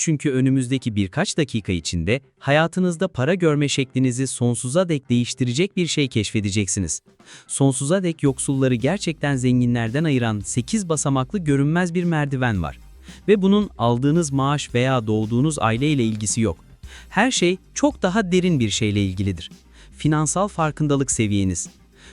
Çünkü önümüzdeki birkaç dakika içinde hayatınızda para görme şeklinizi sonsuza dek değiştirecek bir şey keşfedeceksiniz. Sonsuza dek yoksulları gerçekten zenginlerden ayıran 8 basamaklı görünmez bir merdiven var. Ve bunun aldığınız maaş veya doğduğunuz aileyle ilgisi yok. Her şey çok daha derin bir şeyle ilgilidir. Finansal farkındalık seviyeniz.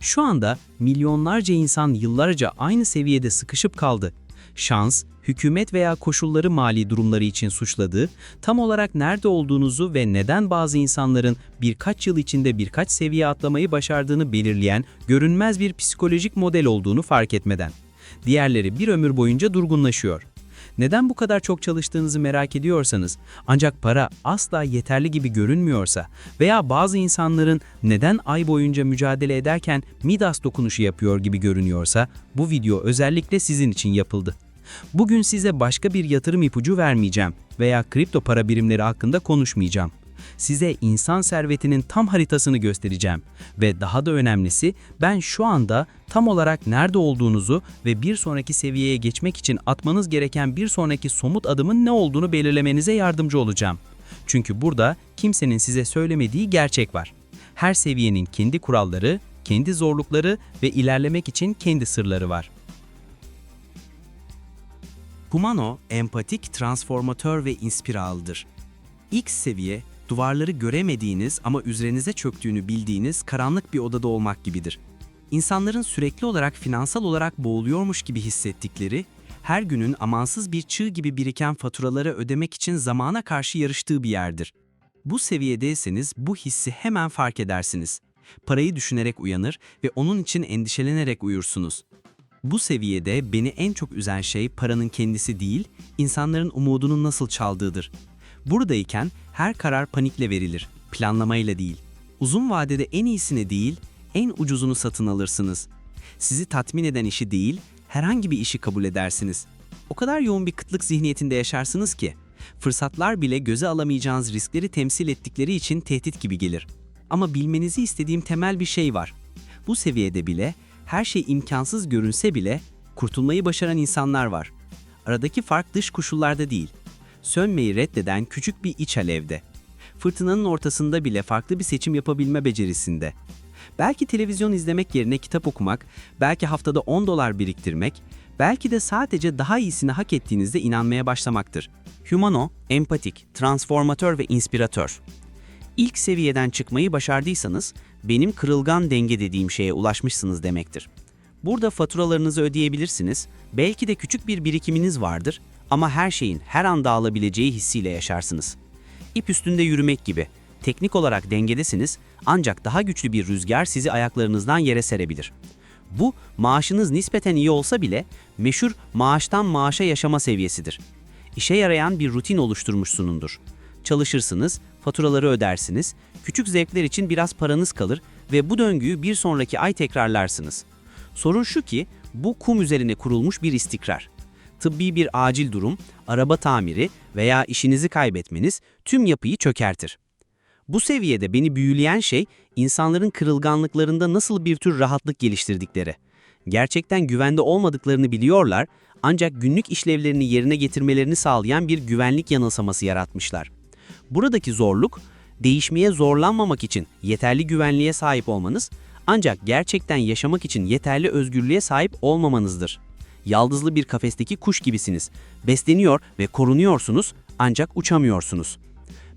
Şu anda milyonlarca insan yıllarca aynı seviyede sıkışıp kaldı. Şans, hükümet veya koşulları mali durumları için suçladığı, tam olarak nerede olduğunuzu ve neden bazı insanların birkaç yıl içinde birkaç seviye atlamayı başardığını belirleyen görünmez bir psikolojik model olduğunu fark etmeden. Diğerleri bir ömür boyunca durgunlaşıyor. Neden bu kadar çok çalıştığınızı merak ediyorsanız, ancak para asla yeterli gibi görünmüyorsa veya bazı insanların neden ay boyunca mücadele ederken Midas dokunuşu yapıyor gibi görünüyorsa, bu video özellikle sizin için yapıldı. Bugün size başka bir yatırım ipucu vermeyeceğim veya kripto para birimleri hakkında konuşmayacağım. Size insan servetinin tam haritasını göstereceğim ve daha da önemlisi ben şu anda tam olarak nerede olduğunuzu ve bir sonraki seviyeye geçmek için atmanız gereken bir sonraki somut adımın ne olduğunu belirlemenize yardımcı olacağım. Çünkü burada kimsenin size söylemediği gerçek var. Her seviyenin kendi kuralları, kendi zorlukları ve ilerlemek için kendi sırları var. Humano, empatik, transformatör ve inspiraldır. İlk seviye, duvarları göremediğiniz ama üzerinize çöktüğünü bildiğiniz karanlık bir odada olmak gibidir. İnsanların sürekli olarak finansal olarak boğuluyormuş gibi hissettikleri, her günün amansız bir çığ gibi biriken faturaları ödemek için zamana karşı yarıştığı bir yerdir. Bu seviyedeyseniz bu hissi hemen fark edersiniz. Parayı düşünerek uyanır ve onun için endişelenerek uyursunuz. Bu seviyede beni en çok üzen şey paranın kendisi değil, insanların umudunu nasıl çaldığıdır. Buradayken her karar panikle verilir, planlamayla değil. Uzun vadede en iyisini değil, en ucuzunu satın alırsınız. Sizi tatmin eden işi değil, herhangi bir işi kabul edersiniz. O kadar yoğun bir kıtlık zihniyetinde yaşarsınız ki, fırsatlar bile göze alamayacağınız riskleri temsil ettikleri için tehdit gibi gelir. Ama bilmenizi istediğim temel bir şey var. Bu seviyede bile, her şey imkansız görünse bile, kurtulmayı başaran insanlar var. Aradaki fark dış koşullarda değil, sönmeyi reddeden küçük bir iç alevde. Fırtınanın ortasında bile farklı bir seçim yapabilme becerisinde. Belki televizyon izlemek yerine kitap okumak, belki haftada 10 dolar biriktirmek, belki de sadece daha iyisini hak ettiğinizde inanmaya başlamaktır. Humano, empatik, transformatör ve inspiratör. İlk seviyeden çıkmayı başardıysanız, benim kırılgan denge dediğim şeye ulaşmışsınız demektir. Burada faturalarınızı ödeyebilirsiniz, belki de küçük bir birikiminiz vardır ama her şeyin her anda alabileceği hissiyle yaşarsınız. İp üstünde yürümek gibi. Teknik olarak dengedesiniz ancak daha güçlü bir rüzgar sizi ayaklarınızdan yere serebilir. Bu maaşınız nispeten iyi olsa bile meşhur maaştan maaşa yaşama seviyesidir. İşe yarayan bir rutin oluşturmuşsunundur. Çalışırsınız, faturaları ödersiniz, küçük zevkler için biraz paranız kalır ve bu döngüyü bir sonraki ay tekrarlarsınız. Sorun şu ki bu kum üzerine kurulmuş bir istikrar tıbbi bir acil durum, araba tamiri veya işinizi kaybetmeniz tüm yapıyı çökertir. Bu seviyede beni büyüleyen şey insanların kırılganlıklarında nasıl bir tür rahatlık geliştirdikleri. Gerçekten güvende olmadıklarını biliyorlar ancak günlük işlevlerini yerine getirmelerini sağlayan bir güvenlik yanılsaması yaratmışlar. Buradaki zorluk, değişmeye zorlanmamak için yeterli güvenliğe sahip olmanız ancak gerçekten yaşamak için yeterli özgürlüğe sahip olmamanızdır yaldızlı bir kafesteki kuş gibisiniz. Besleniyor ve korunuyorsunuz ancak uçamıyorsunuz.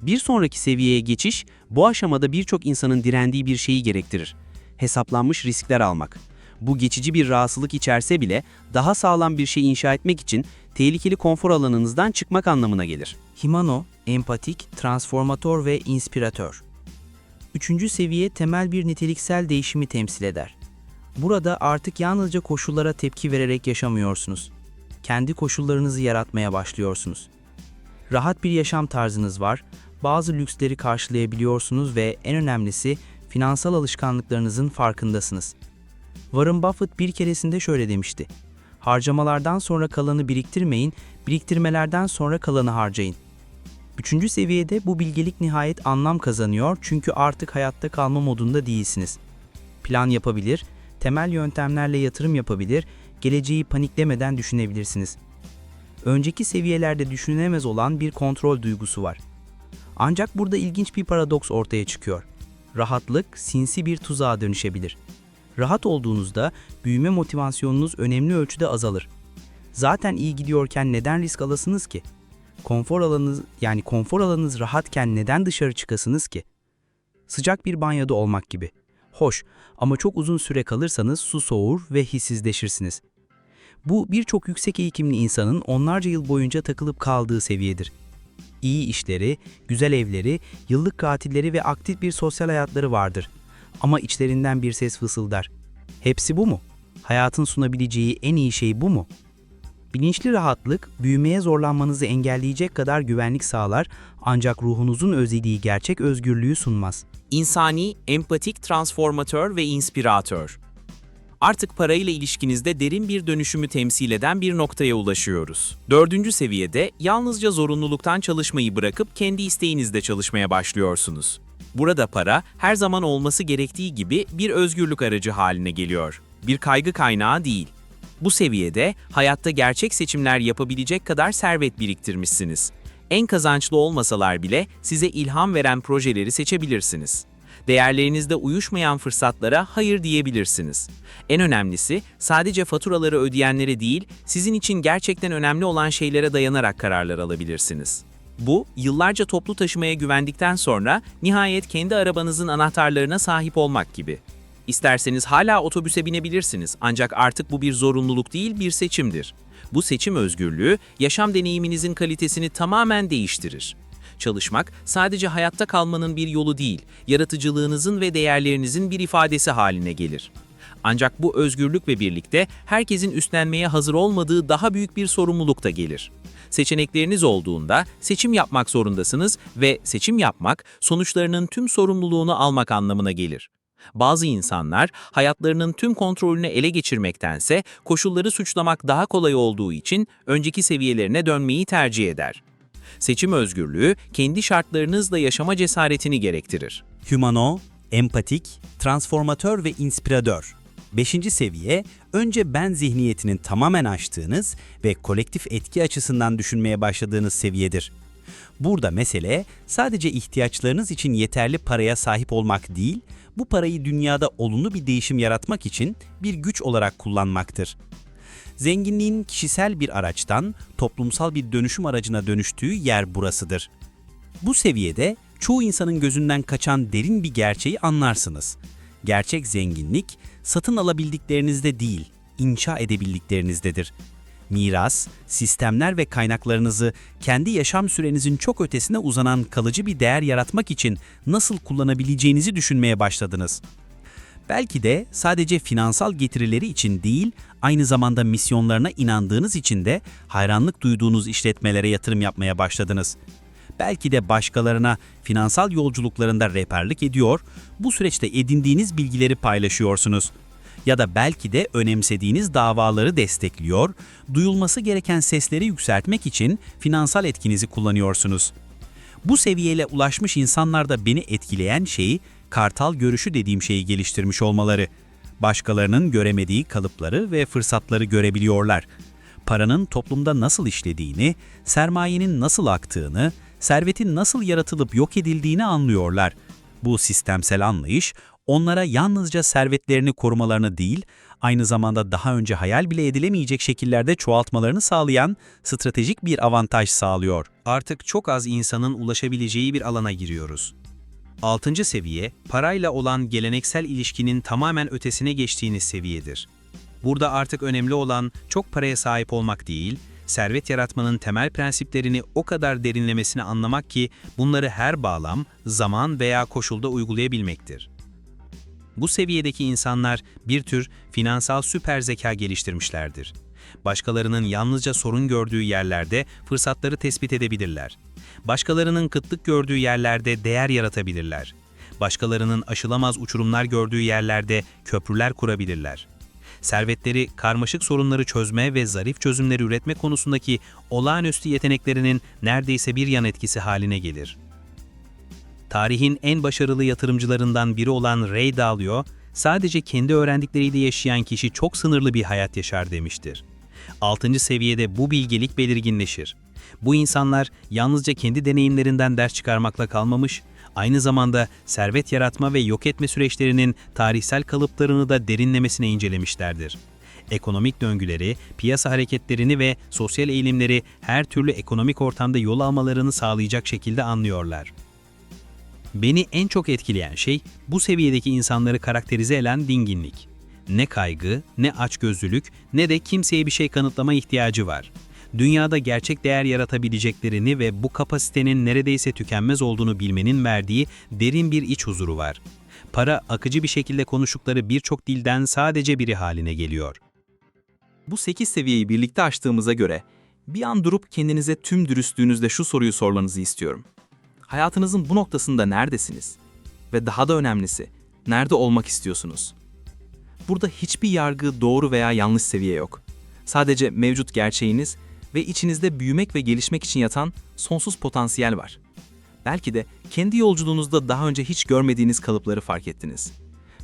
Bir sonraki seviyeye geçiş bu aşamada birçok insanın direndiği bir şeyi gerektirir. Hesaplanmış riskler almak. Bu geçici bir rahatsızlık içerse bile daha sağlam bir şey inşa etmek için tehlikeli konfor alanınızdan çıkmak anlamına gelir. Himano, empatik, transformatör ve inspiratör. Üçüncü seviye temel bir niteliksel değişimi temsil eder. Burada artık yalnızca koşullara tepki vererek yaşamıyorsunuz. Kendi koşullarınızı yaratmaya başlıyorsunuz. Rahat bir yaşam tarzınız var, bazı lüksleri karşılayabiliyorsunuz ve en önemlisi finansal alışkanlıklarınızın farkındasınız. Warren Buffett bir keresinde şöyle demişti. Harcamalardan sonra kalanı biriktirmeyin, biriktirmelerden sonra kalanı harcayın. Üçüncü seviyede bu bilgelik nihayet anlam kazanıyor çünkü artık hayatta kalma modunda değilsiniz. Plan yapabilir, temel yöntemlerle yatırım yapabilir, geleceği paniklemeden düşünebilirsiniz. önceki seviyelerde düşünülemez olan bir kontrol duygusu var. Ancak burada ilginç bir paradoks ortaya çıkıyor. Rahatlık sinsi bir tuzağa dönüşebilir. Rahat olduğunuzda büyüme motivasyonunuz önemli ölçüde azalır. Zaten iyi gidiyorken neden risk alasınız ki? Konfor alanınız yani konfor alanınız rahatken neden dışarı çıkasınız ki? Sıcak bir banyoda olmak gibi. Hoş ama çok uzun süre kalırsanız su soğur ve hissizleşirsiniz. Bu birçok yüksek eğitimli insanın onlarca yıl boyunca takılıp kaldığı seviyedir. İyi işleri, güzel evleri, yıllık katilleri ve aktif bir sosyal hayatları vardır. Ama içlerinden bir ses fısıldar. Hepsi bu mu? Hayatın sunabileceği en iyi şey bu mu? Bilinçli rahatlık, büyümeye zorlanmanızı engelleyecek kadar güvenlik sağlar ancak ruhunuzun özlediği gerçek özgürlüğü sunmaz. İnsani, empatik transformatör ve inspiratör. Artık parayla ilişkinizde derin bir dönüşümü temsil eden bir noktaya ulaşıyoruz. Dördüncü seviyede yalnızca zorunluluktan çalışmayı bırakıp kendi isteğinizde çalışmaya başlıyorsunuz. Burada para her zaman olması gerektiği gibi bir özgürlük aracı haline geliyor. Bir kaygı kaynağı değil. Bu seviyede hayatta gerçek seçimler yapabilecek kadar servet biriktirmişsiniz. En kazançlı olmasalar bile size ilham veren projeleri seçebilirsiniz. Değerlerinizde uyuşmayan fırsatlara hayır diyebilirsiniz. En önemlisi sadece faturaları ödeyenlere değil, sizin için gerçekten önemli olan şeylere dayanarak kararlar alabilirsiniz. Bu, yıllarca toplu taşımaya güvendikten sonra nihayet kendi arabanızın anahtarlarına sahip olmak gibi. İsterseniz hala otobüse binebilirsiniz ancak artık bu bir zorunluluk değil bir seçimdir. Bu seçim özgürlüğü yaşam deneyiminizin kalitesini tamamen değiştirir. Çalışmak sadece hayatta kalmanın bir yolu değil, yaratıcılığınızın ve değerlerinizin bir ifadesi haline gelir. Ancak bu özgürlük ve birlikte herkesin üstlenmeye hazır olmadığı daha büyük bir sorumluluk da gelir. Seçenekleriniz olduğunda seçim yapmak zorundasınız ve seçim yapmak sonuçlarının tüm sorumluluğunu almak anlamına gelir. Bazı insanlar hayatlarının tüm kontrolünü ele geçirmektense koşulları suçlamak daha kolay olduğu için önceki seviyelerine dönmeyi tercih eder. Seçim özgürlüğü kendi şartlarınızla yaşama cesaretini gerektirir. Humano, empatik, transformatör ve inspiratör. Beşinci seviye, önce ben zihniyetinin tamamen aştığınız ve kolektif etki açısından düşünmeye başladığınız seviyedir. Burada mesele sadece ihtiyaçlarınız için yeterli paraya sahip olmak değil, bu parayı dünyada olumlu bir değişim yaratmak için bir güç olarak kullanmaktır. Zenginliğin kişisel bir araçtan toplumsal bir dönüşüm aracına dönüştüğü yer burasıdır. Bu seviyede çoğu insanın gözünden kaçan derin bir gerçeği anlarsınız. Gerçek zenginlik satın alabildiklerinizde değil, inşa edebildiklerinizdedir. Miras, sistemler ve kaynaklarınızı kendi yaşam sürenizin çok ötesine uzanan kalıcı bir değer yaratmak için nasıl kullanabileceğinizi düşünmeye başladınız. Belki de sadece finansal getirileri için değil, aynı zamanda misyonlarına inandığınız için de hayranlık duyduğunuz işletmelere yatırım yapmaya başladınız. Belki de başkalarına finansal yolculuklarında rehberlik ediyor, bu süreçte edindiğiniz bilgileri paylaşıyorsunuz. Ya da belki de önemsediğiniz davaları destekliyor, duyulması gereken sesleri yükseltmek için finansal etkinizi kullanıyorsunuz. Bu seviyeye ulaşmış insanlarda beni etkileyen şeyi kartal görüşü dediğim şeyi geliştirmiş olmaları. Başkalarının göremediği kalıpları ve fırsatları görebiliyorlar. Paranın toplumda nasıl işlediğini, sermayenin nasıl aktığını, servetin nasıl yaratılıp yok edildiğini anlıyorlar. Bu sistemsel anlayış onlara yalnızca servetlerini korumalarını değil, aynı zamanda daha önce hayal bile edilemeyecek şekillerde çoğaltmalarını sağlayan stratejik bir avantaj sağlıyor. Artık çok az insanın ulaşabileceği bir alana giriyoruz. Altıncı seviye, parayla olan geleneksel ilişkinin tamamen ötesine geçtiğiniz seviyedir. Burada artık önemli olan çok paraya sahip olmak değil, servet yaratmanın temel prensiplerini o kadar derinlemesine anlamak ki bunları her bağlam, zaman veya koşulda uygulayabilmektir. Bu seviyedeki insanlar bir tür finansal süper zeka geliştirmişlerdir. Başkalarının yalnızca sorun gördüğü yerlerde fırsatları tespit edebilirler. Başkalarının kıtlık gördüğü yerlerde değer yaratabilirler. Başkalarının aşılamaz uçurumlar gördüğü yerlerde köprüler kurabilirler. Servetleri karmaşık sorunları çözme ve zarif çözümleri üretme konusundaki olağanüstü yeteneklerinin neredeyse bir yan etkisi haline gelir. Tarihin en başarılı yatırımcılarından biri olan Ray Dalio, sadece kendi öğrendikleriyle yaşayan kişi çok sınırlı bir hayat yaşar demiştir. 6. seviyede bu bilgelik belirginleşir. Bu insanlar yalnızca kendi deneyimlerinden ders çıkarmakla kalmamış, aynı zamanda servet yaratma ve yok etme süreçlerinin tarihsel kalıplarını da derinlemesine incelemişlerdir. Ekonomik döngüleri, piyasa hareketlerini ve sosyal eğilimleri her türlü ekonomik ortamda yol almalarını sağlayacak şekilde anlıyorlar. Beni en çok etkileyen şey bu seviyedeki insanları karakterize eden dinginlik. Ne kaygı, ne açgözlülük, ne de kimseye bir şey kanıtlama ihtiyacı var. Dünyada gerçek değer yaratabileceklerini ve bu kapasitenin neredeyse tükenmez olduğunu bilmenin verdiği derin bir iç huzuru var. Para akıcı bir şekilde konuştukları birçok dilden sadece biri haline geliyor. Bu 8 seviyeyi birlikte aştığımıza göre bir an durup kendinize tüm dürüstlüğünüzle şu soruyu sormanızı istiyorum. Hayatınızın bu noktasında neredesiniz? Ve daha da önemlisi, nerede olmak istiyorsunuz? Burada hiçbir yargı doğru veya yanlış seviye yok. Sadece mevcut gerçeğiniz ve içinizde büyümek ve gelişmek için yatan sonsuz potansiyel var. Belki de kendi yolculuğunuzda daha önce hiç görmediğiniz kalıpları fark ettiniz.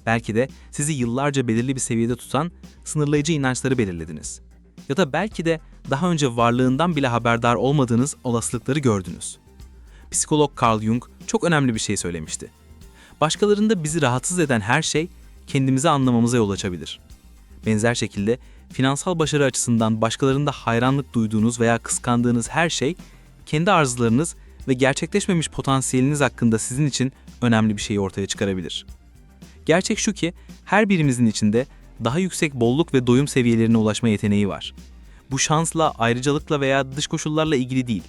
Belki de sizi yıllarca belirli bir seviyede tutan sınırlayıcı inançları belirlediniz. Ya da belki de daha önce varlığından bile haberdar olmadığınız olasılıkları gördünüz. Psikolog Carl Jung çok önemli bir şey söylemişti. Başkalarında bizi rahatsız eden her şey kendimizi anlamamıza yol açabilir. Benzer şekilde finansal başarı açısından başkalarında hayranlık duyduğunuz veya kıskandığınız her şey kendi arzularınız ve gerçekleşmemiş potansiyeliniz hakkında sizin için önemli bir şeyi ortaya çıkarabilir. Gerçek şu ki her birimizin içinde daha yüksek bolluk ve doyum seviyelerine ulaşma yeteneği var. Bu şansla, ayrıcalıkla veya dış koşullarla ilgili değil.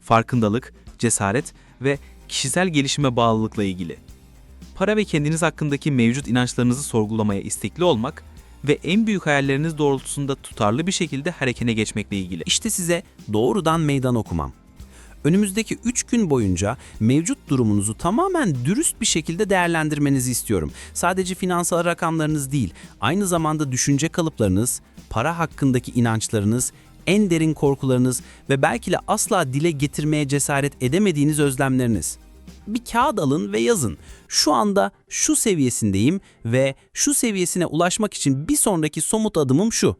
Farkındalık, cesaret ve kişisel gelişime bağlılıkla ilgili. Para ve kendiniz hakkındaki mevcut inançlarınızı sorgulamaya istekli olmak ve en büyük hayalleriniz doğrultusunda tutarlı bir şekilde harekete geçmekle ilgili. İşte size doğrudan meydan okumam. Önümüzdeki 3 gün boyunca mevcut durumunuzu tamamen dürüst bir şekilde değerlendirmenizi istiyorum. Sadece finansal rakamlarınız değil, aynı zamanda düşünce kalıplarınız, para hakkındaki inançlarınız, en derin korkularınız ve belki de asla dile getirmeye cesaret edemediğiniz özlemleriniz. Bir kağıt alın ve yazın. Şu anda şu seviyesindeyim ve şu seviyesine ulaşmak için bir sonraki somut adımım şu.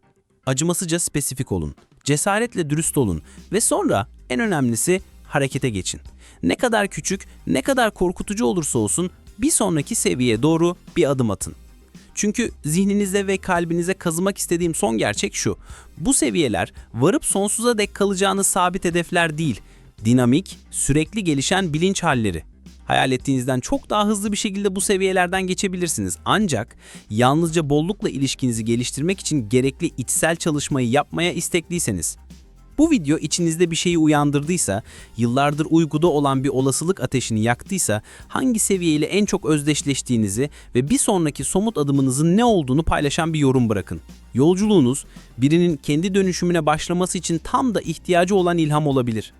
Acımasızca spesifik olun. Cesaretle dürüst olun ve sonra en önemlisi harekete geçin. Ne kadar küçük, ne kadar korkutucu olursa olsun bir sonraki seviyeye doğru bir adım atın. Çünkü zihninize ve kalbinize kazımak istediğim son gerçek şu. Bu seviyeler varıp sonsuza dek kalacağınız sabit hedefler değil, dinamik, sürekli gelişen bilinç halleri. Hayal ettiğinizden çok daha hızlı bir şekilde bu seviyelerden geçebilirsiniz. Ancak yalnızca bollukla ilişkinizi geliştirmek için gerekli içsel çalışmayı yapmaya istekliyseniz. Bu video içinizde bir şeyi uyandırdıysa, yıllardır uyguda olan bir olasılık ateşini yaktıysa, hangi seviyeyle en çok özdeşleştiğinizi ve bir sonraki somut adımınızın ne olduğunu paylaşan bir yorum bırakın. Yolculuğunuz birinin kendi dönüşümüne başlaması için tam da ihtiyacı olan ilham olabilir.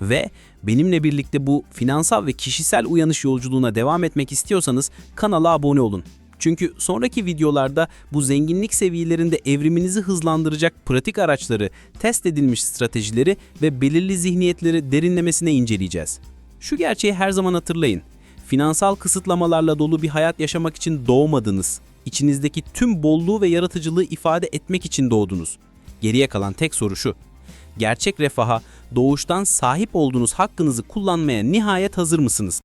Ve benimle birlikte bu finansal ve kişisel uyanış yolculuğuna devam etmek istiyorsanız kanala abone olun. Çünkü sonraki videolarda bu zenginlik seviyelerinde evriminizi hızlandıracak pratik araçları, test edilmiş stratejileri ve belirli zihniyetleri derinlemesine inceleyeceğiz. Şu gerçeği her zaman hatırlayın. Finansal kısıtlamalarla dolu bir hayat yaşamak için doğmadınız. İçinizdeki tüm bolluğu ve yaratıcılığı ifade etmek için doğdunuz. Geriye kalan tek soru şu. Gerçek refaha, doğuştan sahip olduğunuz hakkınızı kullanmaya nihayet hazır mısınız?